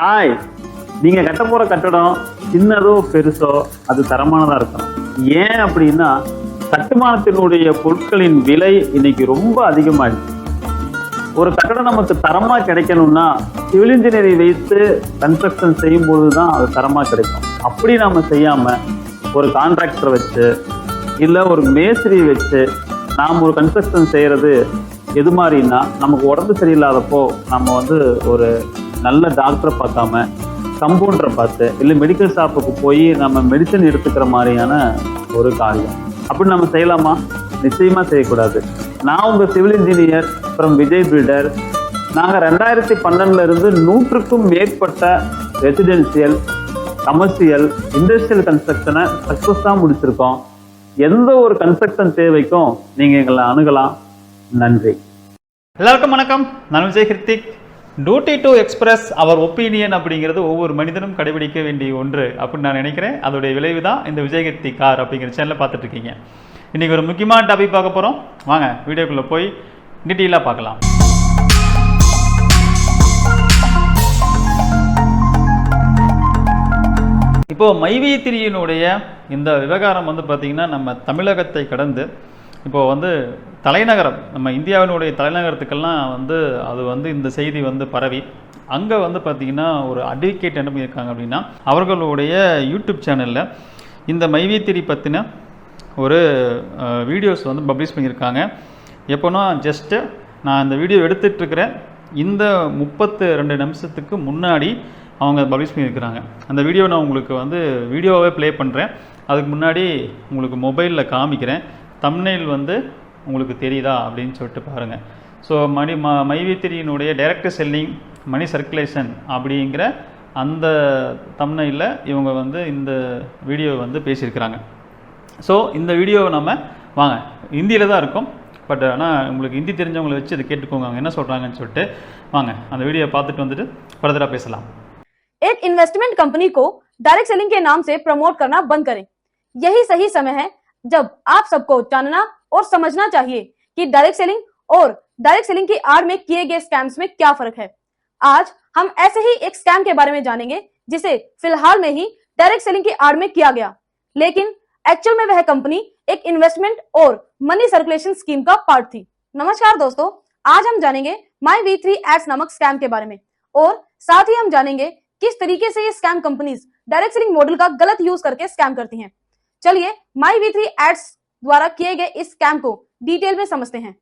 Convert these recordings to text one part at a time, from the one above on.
Hi நீங்க கட்ட போற கட்டடம் சின்னதோ பெருசோ அது தரமானதா இருக்கணும். ஏன் அப்படின்னா கட்டுமானத்தினுடைய பொருட்களின் விலை இன்னைக்கு ரொம்ப அதிகமாயிடுச்சு. ஒரு கட்டடம் நமக்கு தரமா கிடைக்கணும்னா சிவில் இன்ஜினியரிங் வைத்து கன்ஸ்ட்ரக்ஷன் செய்யும் போது தான் அது தரமா கிடைக்கும். அப்படி நாம செய்யாம ஒரு கான்ட்ராக்டரை வச்சு இல்லை ஒரு மேஸ்திரி வச்சு நாம் ஒரு கன்ஸ்ட்ரக்ஷன் செய்யறது எது மாதிரின்னா நமக்கு உடம்பு சரியில்லாதப்போ நம்ம வந்து ஒரு நல்ல டாக்டரை பார்க்காம கம்பவுண்டரை பார்த்து இல்லை மெடிக்கல் ஷாப்புக்கு போய் நம்ம மெடிசன் எடுத்துக்கிற மாதிரியான ஒரு காரியம். அப்படி நம்ம செய்யலாமா? நிச்சயமா செய்யக்கூடாது. நான் உங்க சிவில் இன்ஜினியர் அப்புறம் விஜய் பில்டர் நாங்கள் ரெண்டாயிரத்தி பன்னெண்டுல இருந்து நூற்றுக்கும் மேற்பட்ட ரெசிடென்சியல் கமர்ஷியல் இண்டஸ்ட்ரியல் கன்ஸ்ட்ரக்ஷனை சக்ஸஸ்ஸாக முடிச்சிருக்கோம். எந்த ஒரு கன்ஸ்ட்ரக்ஷன் தேவைக்கும் நீங்கள் எங்களை அணுகலாம். நன்றி. எல்லாருக்கும் வணக்கம். நான் Vijay Krithik duty to express our opinion அப்படிங்கிறது ஒவ்வொரு மனிதனும் கடைபிடிக்க வேண்டிய ஒன்று அப்படின்னு நான் நினைக்கிறேன். அதோடைய விளைவு தான் இந்த விஜயகத்தி கார் அப்படிங்கிற சேனலில் பார்த்துட்டு இருக்கீங்க இன்றைக்கி ஒரு முக்கியமான டாபிக் பார்க்க போகிறோம் வாங்க வீடியோக்குள்ளே போய் டீட்டெயிலாக பார்க்கலாம். இப்போது மைவி திரியினுடைய இந்த விவகாரம் வந்து பார்த்திங்கன்னா நம்ம தமிழகத்தை கடந்து இப்போ வந்து தலைநகரம் நம்ம இந்தியாவினுடைய தலைநகரத்துக்கெல்லாம் வந்து அது வந்து இந்த செய்தி வந்து பரவி. அங்கே வந்து பார்த்திங்கன்னா ஒரு அட்வொகேட் என்ன பண்ணியிருக்காங்க அப்படின்னா அவர்களுடைய யூடியூப் சேனலில் இந்த மைவி திரி பற்றின ஒரு வீடியோஸ் வந்து பப்ளிஷ் பண்ணியிருக்காங்க. எப்போனா ஜஸ்ட்டு நான் இந்த வீடியோ எடுத்துட்ருக்கிறேன். இந்த முப்பத்து ரெண்டு நிமிஷத்துக்கு முன்னாடி அவங்க பப்ளிஷ் பண்ணியிருக்கிறாங்க. அந்த வீடியோ நான் உங்களுக்கு வந்து வீடியோவே ப்ளே பண்ணுறேன் அதுக்கு முன்னாடி உங்களுக்கு மொபைலில் காமிக்கிறேன். தம்னைல் வந்து உங்களுக்கு தெரியுதா அப்படின்னு சொல்லிட்டு பாருங்கள் ஸோ மணி ம மைவித்திரியினுடைய டைரக்ட் செல்லிங் மணி சர்க்குலேஷன் அப்படிங்கிற அந்த தம்னையில் இவங்க வந்து இந்த வீடியோ வந்து பேசியிருக்கிறாங்க ஸோ இந்த வீடியோவை நம்ம வாங்க ஹிந்தியில் தான் இருக்கும் பட் ஆனால் உங்களுக்கு ஹிந்தி தெரிஞ்சவங்களை வச்சு இதை கேட்டுக்கோங்க அவங்க என்ன சொல்கிறாங்கன்னு சொல்லிட்டு வாங்க அந்த வீடியோவை பார்த்துட்டு வந்துட்டு ஃபர்தராக பேசலாம் एक इन्वेस्टमेंट कंपनी को डायरेक्ट सेलिंग के नाम से प्रमोट करना बंद करें यही सही समय है जब आप सबको जानना और समझना चाहिए कि डायरेक्ट सेलिंग और डायरेक्ट सेलिंग की आड़ में किए गए स्कैम्स में क्या फ़र्क है। आज हम ऐसे ही एक स्कैम के बारे में जानेंगे, जिसे फ़िलहाल में ही डायरेक्ट सेलिंग की आड़ में किया गया। लेकिन एक्चुअल में वह कंपनी एक इन्वेस्टमेंट और मनी सर्कुलेशन स्कीम का पार्ट थी। नमस्कार दोस्तों, आज हम जानेंगे माई वी थ्री एड्स नामक स्कैम के बारे में। और साथ ही हम जानेंगे किस तरीके से ये scam companies direct selling model का गलत यूज़ करके स्कैम करती हैं। चलिए माई वी थ्री एड्स द्वारा किए गए इस स्कैम को डिटेल में समझते हैं।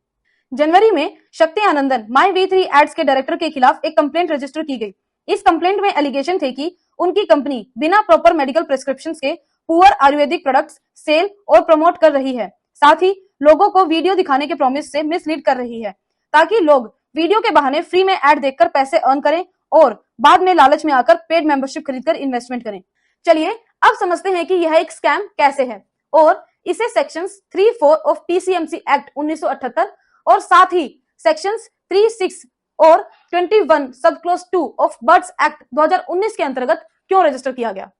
जनवरी में Shakti Anandan my V three ads के डायरेक्टर के खिलाफ एक कंप्लेंट रजिस्टर की गई। इस कंप्लेंट में एलिगेशन थे कि उनकी कंपनी बिना प्रॉपर मेडिकल प्रिस्क्रिप्शन के पुअर आयुर्वेदिक प्रोडक्ट्स सेल और प्रमोट कर रही है। साथ ही लोगों को वीडियो दिखाने के प्रॉमिस से मिसलीड कर रही है, ताकि लोग वीडियो के बहाने फ्री में एड देखकर पैसे अर्न करें और बाद में लालच में आकर पेड मेंबरशिप खरीदकर इन्वेस्टमेंट करें। चलिए अब समझते हैं कि यह एक स्कैम कैसे है। और इसे sections three four of PCMC act 1978 और साथ ही सेक्शंस थ्री सिक्स और 21 sub clause two of BUDS act 2019 के अंतर्गत क्यों रजिस्टर किया गया?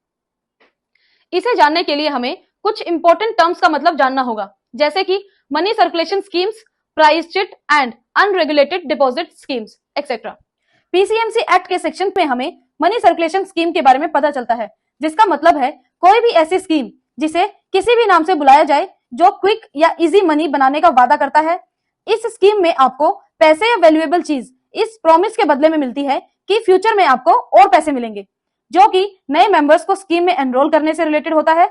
इसे जानने के लिए हमें कुछ इंपॉर्टेंट टर्म्स का मतलब जानना होगा, जैसे कि money circulation schemes prize chit and unregulated deposit schemes etcetera PCMC act के सेक्शन में हमें मनी सर्कुलेशन स्कीम के बारे में पता चलता है। जिसका मतलब है कोई भी ऐसी स्कीम जिसे किसी भी नाम से बुलाया जाए जो क्विक या इजी मनी बनाने का वादा करता है। इस स्कीम में आपको पैसे या वैल्यूएबल चीज़ इस प्रॉमिस के बदले में मिलती है कि फ्यूचर में आपको और पैसे मिलेंगे, जो कि नए मेंबर्स को स्कीम में एनरोल करने से रिलेटेड होता है।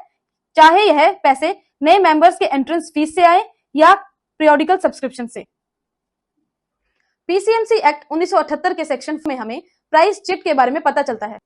चाहे यह पैसे नए मेंबर्स के एंट्रेंस फ़ीस से आए या पीरियोडिकल सब्सक्रिप्शन से। पीसीएमसी एक्ट 1978 के सेक्शन में हमें प्राइस चिट के बारे में पता चलता है,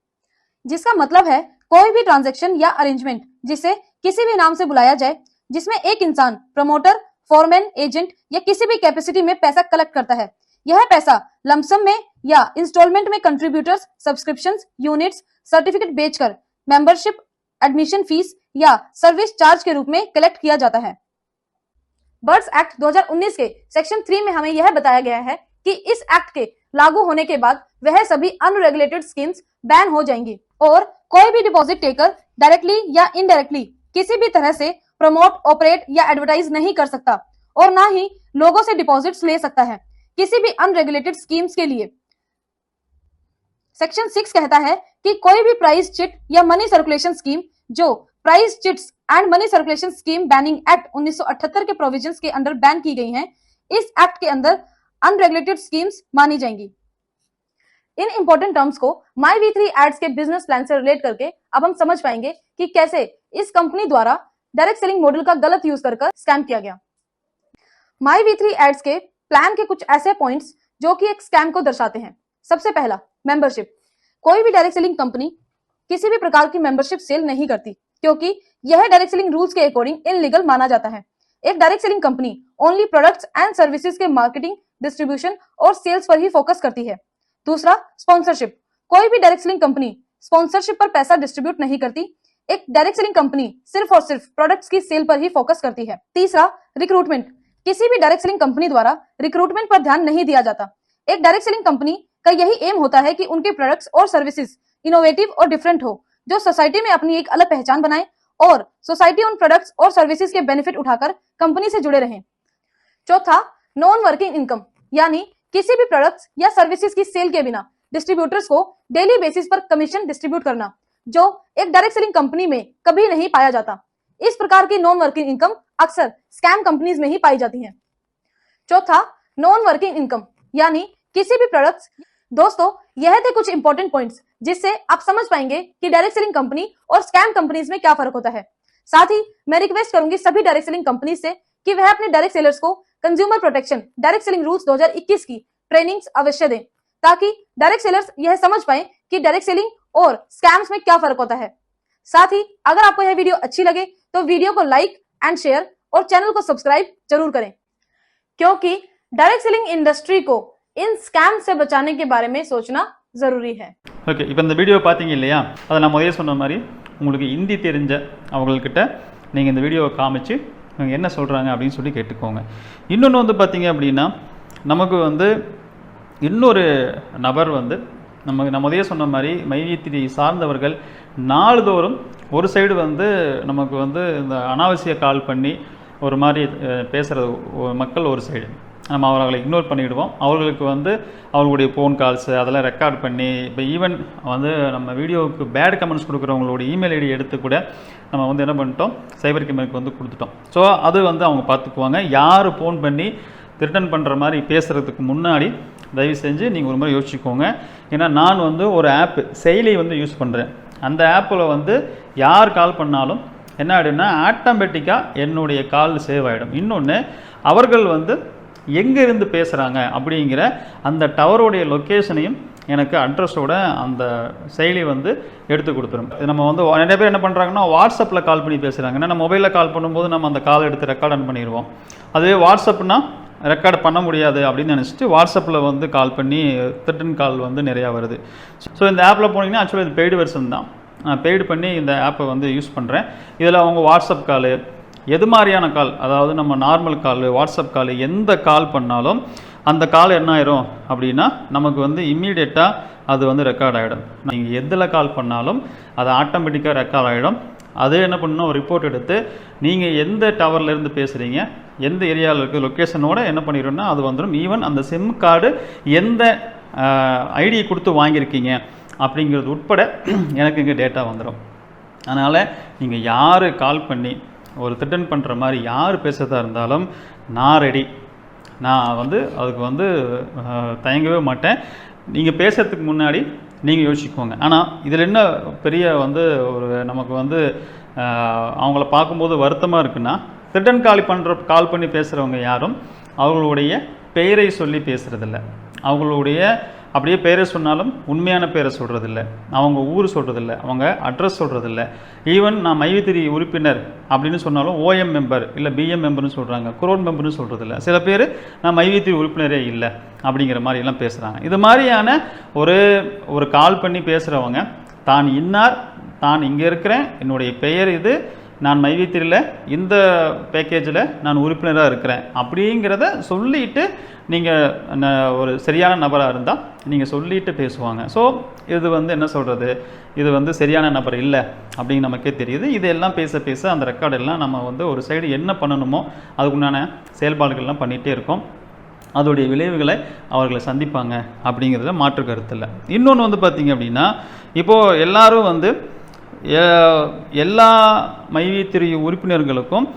जिसका मतलब है कोई भी ट्रांजेक्शन या अरेंजमेंट जिसे किसी भी नाम से बुलाया जाए, जिसमें एक इंसान, प्रमोटर, फॉरमैन, एजेंट या किसी भी कैपेसिटी में पैसा कलेक्ट करता है, यह पैसा लमसम में या इंस्टॉलमेंट में कंट्रीब्यूटर्स सब्सक्रिप्शन यूनिट्स सर्टिफिकेट बेचकर मेंबरशिप एडमिशन फ़ीस या सर्विस चार्ज के रूप में कलेक्ट किया जाता है। बर्ड्स एक्ट 2019 के सेक्शन थ्री में हमें यह बताया गया है कि इस एक्ट के लागू होने के बाद वह सभी अनरेगुलेटेड स्कीम्स बैन हो जाएँगी और कोई भी डिपॉजिट टेकर डायरेक्टली या इनडायरेक्टली किसी भी तरह से प्रमोट ऑपरेट या एडवर्टाइज नहीं कर सकता और ना ही लोगों से डिपॉजिट्स ले सकता है। किसी भी अनरेगुलेटेड स्कीम्स के लिए। सेक्शन सिक्स कहता है कि कोई भी प्राइस चिट या मनी सर्कुलेशन स्कीम जो prize chits and money circulation scheme banning act 1978 के प्रोविजंस के अंडर बैन की गई हैं, इस एक्ट के अंदर अनरेगुलेटेड स्कीम्स मानी जाएँगी। इन इंपॉर्टेंट टर्म्स को माई वी थ्री एड्स के बिज़नेस प्लान से रिलेट करके अब हम समझ पाएँगे कि कैसे इस कंपनी द्वारा डायरेक्ट सेलिंग मॉडल का गलत यूज़ कर स्कैम किया गया। माई वी थ्री एड्स के प्लान के कुछ ऐसे पॉइंट्स जो कि एक स्कैम को दर्शाते हैं। सबसे पहला मेंबरशिप कोई भी डायरेक्ट सेलिंग कंपनी किसी भी प्रकार की मेंबरशिप सेल नहीं करती, क्योंकि यह डायरेक्ट सेलिंग रूल्स के अकॉर्डिंग इनलीगल माना जाता है। एक direct selling company only products and services के मार्केटिंग डिस्ट्रीब्यूशन और सेल्स पर ही फोकस करती है। दूसरा, स्पॉन्सरशिप। कोई भी डायरेक्ट सेलिंग कंपनी स्पॉन्सरशिप पर पैसा डिस्ट्रीब्यूट नहीं करती। एक डायरेक्ट सेलिंग कंपनी सिर्फ़ और सिर्फ़ प्रोडक्ट्स की सेल पर ही फोकस करती है। तीसरा, रिक्रूटमेंट। किसी भी डायरेक्ट सेलिंग कंपनी द्वारा रिक्रूटमेंट पर ध्यान नहीं दिया जाता। एक डायरेक्ट सेलिंग कंपनी का यही एम होता है कि उनके प्रोडक्ट्स और सर्विसेज़ इनोवेटिव और डिफरेंट हो, जो सोसाइटी में अपनी एक अलग पहचान बनाए और सोसाइटी उन प्रोडक्ट्स और सर्विसेज़ के बेनिफिट उठाकर कंपनी से जुड़े रहें। चौथा, नॉन वर्किंग इनकम। यानी किसी भी प्रोडक्ट्स या सर्विसेज़ की सेल के बिना डिस्ट्रीब्यूटर्स को डेली बेसिस पर कमीशन डिस्ट्रीब्यूट करना, जो एक डायरेक्ट सेलिंग कंपनी में कभी नहीं पाया जाता। इस प्रकार की नॉन वर्किंग इनकम अक्सर स्कैम कंपनीज़ में ही पाई जाती है। चौथा नॉन वर्किंग इनकम यानी किसी भी प्रोडक्ट्स दोस्तों, यह थे कुछ इंपॉर्टेंट पॉइंट्स जिससे आप समझ पाएँगे कि डायरेक्ट सेलिंग कंपनी और स्कैम कंपनीज़ में क्या फ़र्क होता है। साथ ही, मैं रिक्वेस्ट करूँगी सभी डायरेक्ट सेलिंग कंपनीज़ से कि वह अपने डायरेक्ट सेलर्स को consumer protection direct selling rules 2021 की ट्रेनिंग्स अवश्य दें ताकि डायरेक्ट सेलर्स यह समझ पाए कि डायरेक्ट सेलिंग और स्कैम्स में क्या फर्क होता है साथ ही अगर आपको यह वीडियो अच्छी लगे तो वीडियो को लाइक एंड शेयर और चैनल को सब्सक्राइब जरूर करें क्योंकि डायरेक्ट सेलिंग इंडस्ट्री को इन स्कैम से बचाने के बारे में सोचना जरूरी है ஓகே இப்போ இந்த வீடியோ பார்த்தீங்க இல்லையா அதை நான் முதல்ல சொன்ன மாதிரி உங்களுக்கு ஹிந்தி தெரிஞ்ச அவங்கக்கிட்ட நீங்கள் இந்த வீடியோவை காமிச்சு இவங்க என்ன சொல்கிறாங்க அப்படின்னு சொல்லி கேட்டுக்கோங்க இன்னொன்று வந்து பார்த்தீங்க அப்படின்னா நமக்கு வந்து இன்னொரு நபர் வந்து நமக்கு நம்ம முதல்ல சொன்ன மாதிரி மைவித்திரி சார்ந்தவர்கள் நாள்தோறும் ஒரு சைடு வந்து நமக்கு வந்து இந்த அனாவசிய கால் பண்ணி ஒரு மாதிரி பேசுகிறது மக்கள் ஒரு சைடு நம்ம அவர்களை இக்னோர் பண்ணிவிடுவோம் அவர்களுக்கு வந்து அவர்களுடைய ஃபோன் கால்ஸு அதெல்லாம் ரெக்கார்ட் பண்ணி இப்போ ஈவன் வந்து நம்ம வீடியோவுக்கு பேட் கமெண்ட்ஸ் கொடுக்குறவங்களோட இமெயில் ஐடி எடுத்து கூட நம்ம வந்து என்ன பண்ணிட்டோம்? சைபர் கிரைமுக்கு வந்து கொடுத்துட்டோம். ஸோ அது வந்து அவங்க பார்த்துக்குவாங்க. யார் ஃபோன் பண்ணி ரிட்டர்ன் பண்ணுற மாதிரி பேசுகிறதுக்கு முன்னாடி தயவு செஞ்சு நீங்கள் ஒரு முறை யோசிச்சுக்கோங்க. ஏன்னா நான் வந்து ஒரு ஆப்பு செயலி வந்து யூஸ் பண்ணுறேன் அந்த ஆப்பில் வந்து யார் கால் பண்ணாலும் என்ன ஆகிடும்னா ஆட்டோமேட்டிக்காக என்னுடைய கால் சேவ் ஆகிடும் இன்னொன்று அவர்கள் வந்து எங்கே இருந்து பேசுகிறாங்க அப்படிங்கிற அந்த டவருடைய லொக்கேஷனையும் எனக்கு அட்ரஸோட அந்த செயலி வந்து எடுத்து கொடுத்துரும். இது நம்ம வந்து நிறைய பேர் என்ன பண்ணுறாங்கன்னா வாட்ஸ்அப்பில் கால் பண்ணி பேசுகிறாங்க ஏன்னா மொபைலில் கால் பண்ணும்போது நம்ம அந்த கால் எடுத்து ரெக்கார்ட் ஆன் பண்ணிடுவோம். அதுவே வாட்ஸ்அப்னால் ரெக்கார்ட் பண்ண முடியாது அப்படின்னு நினச்சிட்டு வாட்ஸ்அப்பில் வந்து கால் பண்ணி த்ரிட்டன் கால் வந்து நிறையா வருது. ஸோ இந்த ஆப்பில் போனீங்கன்னா ஆக்சுவலாக இது பெய்டு வெர்ஷன் தான். நான் பெய்டு பண்ணி இந்த ஆப்பை வந்து யூஸ் பண்ணுறேன் இதில் அவங்க வாட்ஸ்அப் காலு எது மாதிரியான கால்? அதாவது நம்ம நார்மல் கால் வாட்ஸ்அப் கால் எந்த கால் பண்ணாலும் அந்த கால் என்ன ஆயிரும் அப்படின்னா நமக்கு வந்து இம்மீடியட்டாக அது வந்து ரெக்கார்ட் ஆகிடும் நீங்கள் எதில் கால் பண்ணாலும் அது ஆட்டோமேட்டிக்காக ரெக்கார்ட் ஆகிடும் அது என்ன பண்ணணும் ரிப்போர்ட் எடுத்து நீங்கள் எந்த டவர்லேருந்து பேசுகிறீங்க எந்த ஏரியாவில் இருக்குது லொக்கேஷனோட என்ன பண்ணிடும்னா அது வந்துடும் ஈவன் அந்த சிம் கார்டு எந்த ஐடியை கொடுத்து வாங்கியிருக்கீங்க அப்படிங்கிறது உட்பட எனக்கு இங்கே டேட்டா வந்துடும் அதனால் நீங்கள் யார் கால் பண்ணி ஒரு திட்டன் பண்ணுற மாதிரி யார் பேசுகிறதா இருந்தாலும் நான் ரெடி நான் வந்து அதுக்கு வந்து தயங்கவே மாட்டேன். நீங்கள் பேசுகிறதுக்கு முன்னாடி நீங்கள் யோசிச்சுக்கோங்க. ஆனால் இதில் என்ன பெரிய வந்து ஒரு நமக்கு வந்து அவங்கள பார்க்கும்போது வருத்தமாக இருக்குன்னா திட்டன் காலி பண்ணுற கால் பண்ணி பேசுகிறவங்க யாரும் அவங்களுடைய பெயரை சொல்லி பேசுகிறதில்ல அவங்களுடைய அப்படியே பேரை சொன்னாலும் உண்மையான பேரை சொல்கிறதில்ல அவங்க ஊர் சொல்கிறதில்ல அவங்க அட்ரஸ் சொல்கிறதில்ல ஈவன் நான் மைவித்திரி உறுப்பினர் அப்படின்னு சொன்னாலும் ஓஎம் மெம்பர் இல்லை பிஎம் மெம்பர்னு சொல்கிறாங்க குரோன் மெம்பர்னு சொல்கிறதில்ல சில பேர் நான் மைவித்திரி உறுப்பினரே இல்லை அப்படிங்கிற மாதிரிலாம் பேசுகிறாங்க இது மாதிரியான ஒரு ஒரு கால் பண்ணி பேசுகிறவங்க தான் இன்னார் தான் இங்கே இருக்கிறேன். என்னுடைய பெயர் இது. நான் மைவித்திரியில் இந்த பேக்கேஜில் நான் உறுப்பினராக இருக்கிறேன். அப்படிங்கிறத சொல்லிட்டு நீங்கள் ஒரு சரியான நபராக இருந்தால் நீங்கள் சொல்லிட்டு பேசுவாங்க. ஸோ இது வந்து என்ன சொல்கிறது இது வந்து சரியான நபர் இல்லை அப்படின்னு நமக்கே தெரியுது. இதெல்லாம் பேச பேச அந்த ரெக்கார்டெல்லாம் நம்ம வந்து ஒரு சைடு என்ன பண்ணணுமோ அதுக்குண்டான செயல்பாடுகள்லாம் பண்ணிகிட்டே இருக்கோம். அதோடைய விளைவுகளை அவர்களை சந்திப்பாங்க அப்படிங்கிறதுல மாற்று கருத்தில் இன்னொன்று வந்து பார்த்தீங்க அப்படின்னா இப்போது எல்லாரும் வந்து எல்லா மைவித்திரி உறுப்பினர்களுக்கும்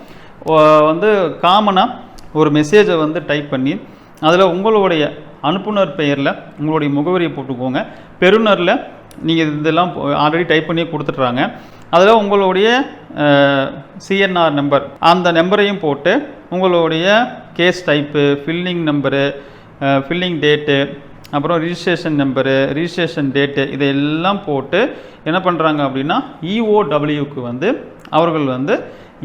வந்து காமனாக ஒரு மெசேஜை வந்து டைப் பண்ணி அதில் உங்களுடைய அனுப்புனர் பெயரில் உங்களுடைய முகவரியை போட்டுக்கோங்க. பெறுநரில் நீங்கள் இதெல்லாம் ஆல்ரெடி டைப் பண்ணி கொடுத்துட்றாங்க. அதில் உங்களுடைய சிஎன்ஆர் நம்பர் அந்த நம்பரையும் போட்டு உங்களுடைய case type filing number filing date அப்புறம் ரிஜிஸ்ட்ரேஷன் நம்பரு ரிஜிஸ்ட்ரேஷன் டேட்டு இதையெல்லாம் போட்டு என்ன பண்ணுறாங்க அப்படின்னா இஓடபிள்யூக்கு வந்து அவர்கள் வந்து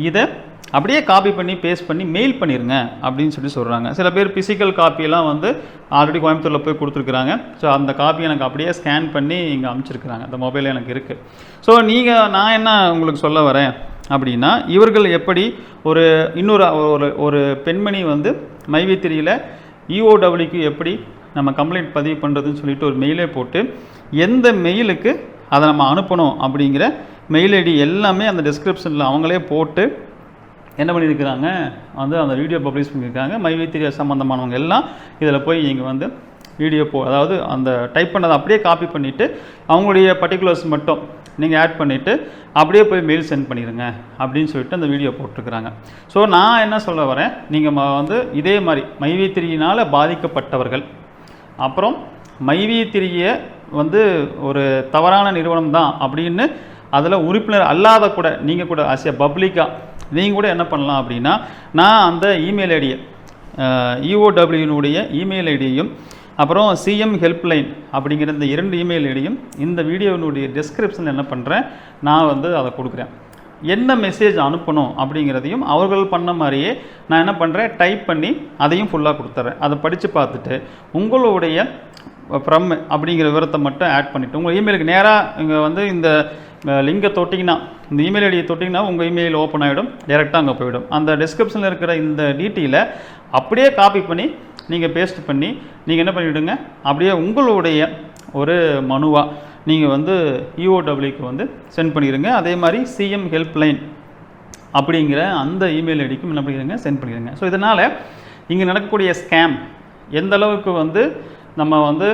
இதை அப்படியே காப்பி பண்ணி பேஸ்ட் பண்ணி மெயில் பண்ணிடுங்க அப்படின்னு சொல்லி சொல்கிறாங்க சில பேர் பிசிக்கல் காப்பியெல்லாம் வந்து ஆல்ரெடி கோயம்புத்தூரில் போய் கொடுத்துருக்குறாங்க. ஸோ அந்த காப்பி எனக்கு அப்படியே ஸ்கேன் பண்ணி இங்கே அனுப்பிச்சிருக்கிறாங்க அந்த மொபைல் எனக்கு இருக்குது ஸோ நீங்கள் நான் என்ன உங்களுக்கு சொல்ல வரேன் அப்படின்னா இவர்கள் எப்படி ஒரு இன்னொரு ஒரு ஒரு பெண்மணி வந்து மைவித்திரியில் இஓடபிள்யூக்கு எப்படி நம்ம கம்ப்ளைண்ட் பதிவு பண்ணுறதுன்னு சொல்லிட்டு ஒரு மெயிலே போட்டு எந்த மெயிலுக்கு அதை நம்ம அனுப்பணும் அப்படிங்கிற மெயில் ஐடி எல்லாமே அந்த டிஸ்கிரிப்ஷனில் அவங்களே போட்டு என்ன பண்ணியிருக்கிறாங்க? வந்து அந்த வீடியோ பப்ளிஷ் பண்ணியிருக்காங்க. மைவித்திரிய சம்மந்தமானவங்க எல்லாம் இதில் போய் நீங்கள் வந்து வீடியோ போ அதாவது அந்த டைப் பண்ணதை அப்படியே காப்பி பண்ணிவிட்டு அவங்களுடைய பர்டிகுலர்ஸ் மட்டும் நீங்கள் ஆட் பண்ணிவிட்டு அப்படியே போய் மெயில் சென்ட் பண்ணிடுங்க அப்படின்னு சொல்லிட்டு அந்த வீடியோ போட்டிருக்கிறாங்க. ஸோ நான் என்ன சொல்ல வரேன்? நீங்கள் வந்து இதே மாதிரி மைவித்திரியினால் பாதிக்கப்பட்டவர்கள் அப்புறம் மைவித்திரியை வந்து ஒரு தவறான நிறுவனம் தான் அப்படின்னு அதில் உறுப்பினர் அல்லாத கூட நீங்கள் கூட ஆஸ் எ பப்ளிக்காக நீங்கள் கூட என்ன பண்ணலாம் அப்படின்னா நான் அந்த இமெயில் ஐடியை இஓடபிள்யூனுடைய இமெயில் ஐடியையும் அப்புறம் சிஎம் ஹெல்ப்லைன் அப்படிங்கிற இந்த இரண்டு இமெயில் ஐடியும் இந்த வீடியோவினுடைய டிஸ்கிரிப்ஷனில் என்ன பண்ணுறேன் நான் வந்து அதை கொடுக்குறேன். என்ன மெசேஜ் அனுப்பணும் அப்படிங்கிறதையும் அவர்கள் பண்ண மாதிரியே நான் என்ன பண்ணுறேன் டைப் பண்ணி அதையும் ஃபுல்லாக கொடுத்துட்றேன் அதை படித்து பார்த்துட்டு உங்களுடைய ஃப்ரம் அப்படிங்கிற விவரத்தை மட்டும் ஆட் பண்ணிவிட்டு உங்கள் இமெயிலுக்கு நேராக இங்கே வந்து இந்த லிங்கை தொட்டிங்கன்னா இந்த இமெயில் ஐடியை தொட்டிங்கன்னா உங்கள் இமெயில் ஓப்பன் ஆகிடும் டேரெக்டாக அங்கே போயிடும். அந்த டிஸ்கிரிப்ஷனில் இருக்கிற இந்த டீட்டெயிலை அப்படியே காப்பி பண்ணி நீங்கள் பேஸ்ட் பண்ணி நீங்கள் என்ன பண்ணிவிடுங்க அப்படியே உங்களுடைய ஒரு மனுவாக நீங்கள் வந்து இஓடபிள்யூக்கு வந்து சென்ட் பண்ணிடுங்க அதே மாதிரி சிஎம் ஹெல்ப்லைன் அப்படிங்கிற அந்த இமெயில் ஐடிக்கும் என்ன பண்ணிடுங்க சென்ட் பண்ணிடுங்க ஸோ இதனால் இங்கே நடக்கக்கூடிய ஸ்கேம் எந்த அளவுக்கு வந்து நம்ம வந்து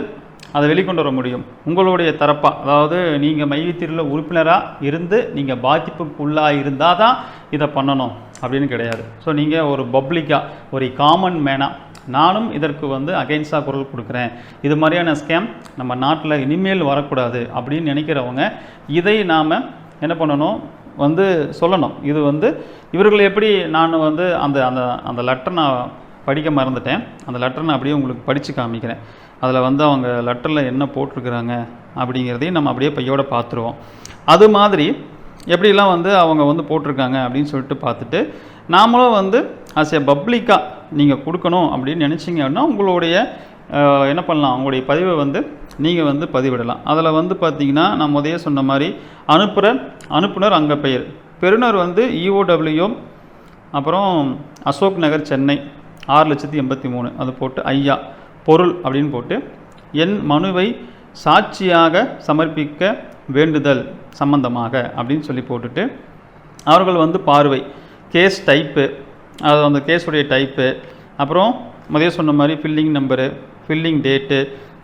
அதை வெளிக்கொண்டு வர முடியும்? உங்களுடைய தரப்பாக அதாவது நீங்கள் மைவித்திரியில் உறுப்பினராக இருந்து நீங்கள் பாதிப்புக்குள்ளாக இருந்தால் தான் இதை பண்ணணும் அப்படின்னு கிடையாது. ஸோ நீங்கள் ஒரு பப்ளிக்காக ஒரு காமன் மேனாக நானும் இதற்கு வந்து அகைன்ஸ்டாக குரல் கொடுக்குறேன். இது மாதிரியான ஸ்கேம் நம்ம நாட்டில் இனிமேல் வரக்கூடாது அப்படின்னு நினைக்கிறவங்க இதை நாம் என்ன பண்ணணும்? வந்து சொல்லணும். இது வந்து இவர்கள் எப்படி நான் வந்து அந்த அந்த அந்த லெட்டர் நான் படிக்க மறந்துட்டேன். அந்த லெட்டர் நான் அப்படியே உங்களுக்கு படித்து காமிக்கிறேன். அதில் வந்து அவங்க லெட்டரில் என்ன போட்டிருக்கிறாங்க அப்படிங்கிறதையும் நம்ம அப்படியே பையோட பார்த்துருவோம். அது மாதிரி எப்படிலாம் வந்து அவங்க வந்து போட்டிருக்காங்க அப்படின்னு சொல்லிட்டு பார்த்துட்டு நாமளும் வந்து ஆஸ் எ பப்ளிக்காக நீங்கள் கொடுக்கணும் அப்படின்னு நினச்சிங்க அப்படின்னா உங்களுடைய என்ன பண்ணலாம்? உங்களுடைய பதிவை வந்து நீங்கள் வந்து பதிவிடலாம். அதில் வந்து பார்த்தீங்கன்னா நான் முதைய சொன்ன மாதிரி அனுப்புகிற அனுப்புனர் அங்கே பெயர். பெறுநர் வந்து இஓடபிள்யூ அப்புறம் அசோக் நகர் சென்னை ஆறு லட்சத்தி எண்பத்தி மூணு. அது போட்டு ஐயா. பொருள் அப்படின்னு போட்டு என் மனுவை சாட்சியாக சமர்ப்பிக்க வேண்டுதல் சம்பந்தமாக அப்படின்னு சொல்லி போட்டுட்டு அவர்கள் வந்து பார்வை. Case type. அது அந்த கேஸுடைய டைப்பு அப்புறம் முதல்ல சொன்ன மாதிரி filling number filling date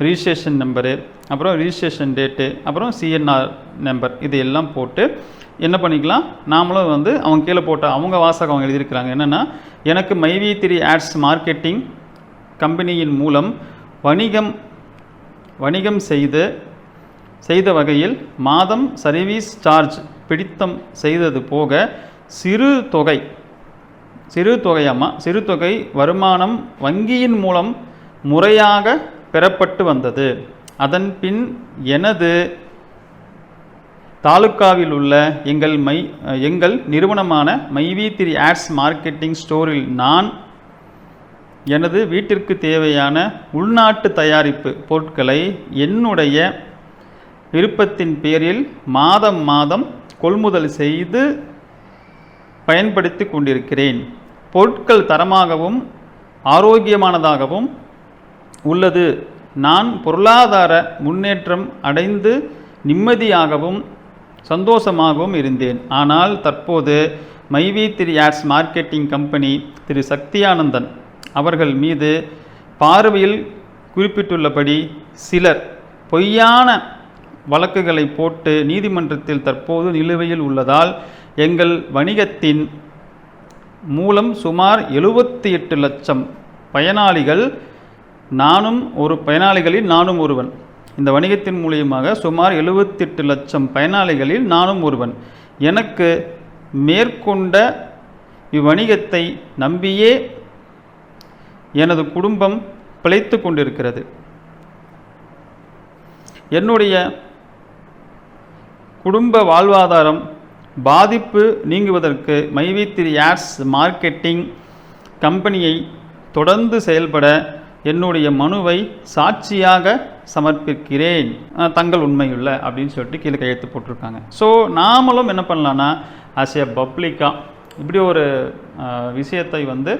registration number அப்புறம் ரிஜிஸ்ட்ரேஷன் டேட்டு அப்புறம் சிஎன்ஆர் நம்பர் இது எல்லாம் போட்டு என்ன பண்ணிக்கலாம்? நாமளும் வந்து அவங்க கீழே போட்ட அவங்க வாசகம் அவங்க எழுதியிருக்கிறாங்க. என்னென்னா எனக்கு மைவி த்ரீ ஆட்ஸ் மார்க்கெட்டிங் கம்பெனியின் மூலம் வணிகம் வணிகம் செய்து செய்த வகையில் மாதம் சர்வீஸ் சார்ஜ் பிடித்தம் செய்தது போக சிறு தொகை சிறு தொகையம்மா சிறு தொகை வருமானம் வங்கியின் மூலம் முறையாக பெறப்பட்டு வந்தது. அதன் பின் எனது தாலுக்காவில் உள்ள எங்கள் மை எங்கள் நிறுவனமான மைவி த்ரீ ஆட்ஸ் மார்க்கெட்டிங் ஸ்டோரில் நான் எனது வீட்டிற்கு தேவையான உள்நாட்டு தயாரிப்பு பொருட்களை என்னுடைய விருப்பத்தின் பேரில் மாதம் மாதம் கொள்முதல் செய்து பயன்படுத்தி கொண்டிருக்கிறேன். பொருட்கள் தரமாகவும் ஆரோக்கியமானதாகவும் உள்ளது. நான் பொருளாதார முன்னேற்றம் அடைந்து நிம்மதியாகவும் சந்தோஷமாகவும் இருந்தேன். ஆனால் தற்போது MyV three ads marketing company திரு. சக்தியானந்தன் அவர்கள் மீது பார்வையில் குறிப்பிட்டுள்ளபடி சிலர் பொய்யான வழக்குகளை போட்டு நீதிமன்றத்தில் தற்போது நிலுவையில் உள்ளதால் எங்கள் வணிகத்தின் மூலம் சுமார் எழுபத்தி எட்டு லட்சம் பயனாளிகள் நானும் ஒரு பயனாளிகளில் நானும் ஒருவன். இந்த வணிகத்தின் மூலியமாக சுமார் 78 லட்சம் பயனாளிகளில் நானும் ஒருவன். எனக்கு மேற்கொண்ட இவ்வணிகத்தை நம்பியே எனது குடும்பம் பிழைத்து கொண்டிருக்கிறது. என்னுடைய குடும்ப வாழ்வாதாரம் பாதிப்பு நீங்குவதற்கு மைவித்திரி த்ரீ ஆட்ஸ் மார்க்கெட்டிங் கம்பெனியை தொடர்ந்து செயல்பட என்னுடைய மனுவை சாட்சியாக சமர்ப்பிக்கிறேன். தங்கள் உண்மையுள்ள அப்படின்னு சொல்லிட்டு கீழே கையெழுத்து போட்டிருக்காங்க. ஸோ நாமளும் என்ன பண்ணலான்னா ஆஸ் எ பப்ளிக்காக இப்படி ஒரு விஷயத்தை வந்து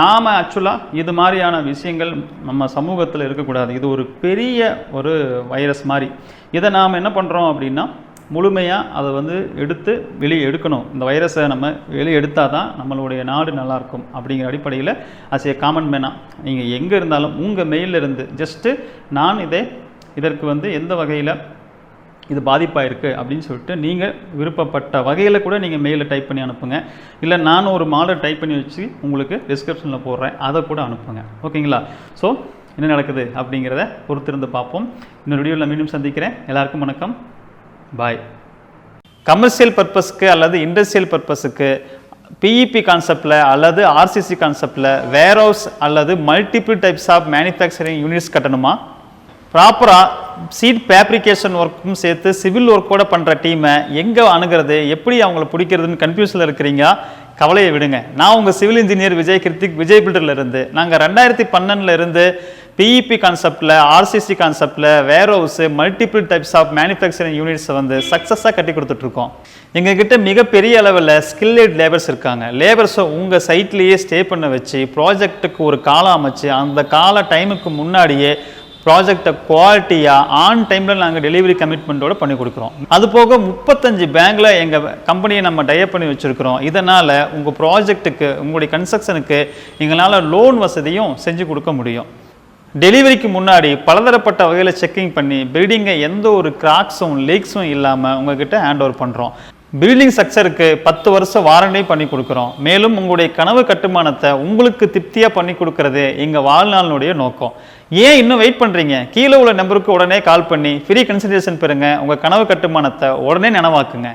நாம் ஆக்சுவலாக இது மாதிரியான விஷயங்கள் நம்ம சமூகத்தில் இருக்கக்கூடாது. இது ஒரு பெரிய ஒரு வைரஸ் மாதிரி. இதை நாம் என்ன பண்ணுறோம் அப்படின்னா முழுமையாக அதை வந்து எடுத்து வெளியே எடுக்கணும். இந்த வைரஸை நம்ம வெளியே எடுத்தால் தான் நம்மளுடைய நாடு நல்லாயிருக்கும் அப்படிங்கிற அடிப்படையில் அஸ் ஏ காமன் மேனாக நீங்கள் எங்கே இருந்தாலும் உங்கள் மெயிலில் இருந்து ஜஸ்ட்டு நான் இதை இதற்கு வந்து எந்த வகையில் இது பாதிப்பாக இருக்குது அப்படின்னு சொல்லிட்டு நீங்கள் விருப்பப்பட்ட வகையில் கூட நீங்கள் மெயிலில் டைப் பண்ணி அனுப்புங்க. இல்லை நான் ஒரு மாடல் டைப் பண்ணி வச்சு உங்களுக்கு டிஸ்கிரிப்ஷனில் போடுறேன். அதை கூட அனுப்புங்க. ஓகேங்களா? ஸோ என்ன நடக்குது அப்படிங்கிறத பொறுத்திருந்து பார்ப்போம். இன்னொரு வீடியோவில் மீண்டும் சந்திக்கிறேன். எல்லாருக்கும் வணக்கம். பாய் கமர்ஷியல் பர்பஸ்க்கு அல்லது இண்டஸ்ட்ரியல் பர்பஸுக்கு பிஇபி கான்செப்டில் அல்லது ஆர்சிசி கான்செப்டில் வேர்ஹவுஸ் அல்லது multiple types of manufacturing units கட்டணுமா? ப்ராப்பராக சீட் ஃபேப்ரிகேஷன் ஒர்க்கும் சேர்த்து சிவில் ஒர்க்கோட பண்ணுற டீமை எங்கே அணுகிறது? எப்படி அவங்கள பிடிக்கிறதுன்னு கன்ஃபியூஸில் இருக்கிறீங்க? கவலையை விடுங்க. நான் உங்கள் சிவில் இன்ஜினியர் விஜய் கிருத்திக் விஜய் பில்டர்ல இருந்து நாங்கள் ரெண்டாயிரத்தி பன்னெண்டுல இருந்து பிஇபி கான்செப்டில் ஆர்சிசி கான்செப்டில் warehouse multiple types of manufacturing யூனிட்ஸை வந்து சக்ஸஸாக கட்டி கொடுத்துட்ருக்கோம் எங்ககிட்ட மிகப்பெரிய அளவில் ஸ்கில்லேட் லேபர்ஸ் இருக்காங்க. லேபர்ஸை உங்கள் சைட்லேயே ஸ்டே பண்ண வச்சு ப்ராஜெக்ட்டுக்கு ஒரு காலம் அமைச்சு அந்த கால டைமுக்கு முன்னாடியே ப்ராஜெக்டை குவாலிட்டியாக ஆன் டைமில் நாங்கள் டெலிவரி கமிட்மெண்ட்டோட பண்ணி கொடுக்குறோம். அது போக முப்பத்தஞ்சு பேங்க்கில் எங்கள் கம்பெனியை நம்ம டைப் பண்ணி வச்சுருக்கிறோம். இதனால் உங்கள் ப்ராஜெக்ட்டுக்கு உங்களுடைய கன்ஸ்ட்ரக்ஷனுக்கு எங்களால் லோன் வசதியும் செஞ்சு கொடுக்க முடியும். டெலிவரிக்கு முன்னாடி பலதரப்பட்ட வகையில் செக்கிங் பண்ணி பில்டிங்கை எந்த ஒரு கிராக்ஸும் லீக்ஸும் இல்லாமல் உங்ககிட்ட ஹேண்ட் ஓவர் பண்ணுறோம் பில்டிங் ஸ்ட்ரக்சருக்கு பத்து வருஷம் வாரண்டி பண்ணி கொடுக்குறோம். மேலும் உங்களுடைய கனவு கட்டுமானத்தை உங்களுக்கு திருப்தியாக பண்ணி கொடுக்கறது எங்கள் வாழ்நாளினுடைய நோக்கம். ஏன் இன்னும் வெயிட் பண்ணுறீங்க கீழே உள்ள நம்பருக்கு உடனே கால் பண்ணி ஃப்ரீ கன்சல்டேஷன் பெறுங்க. உங்கள் கனவு கட்டுமானத்தை உடனே நனவாக்குங்க.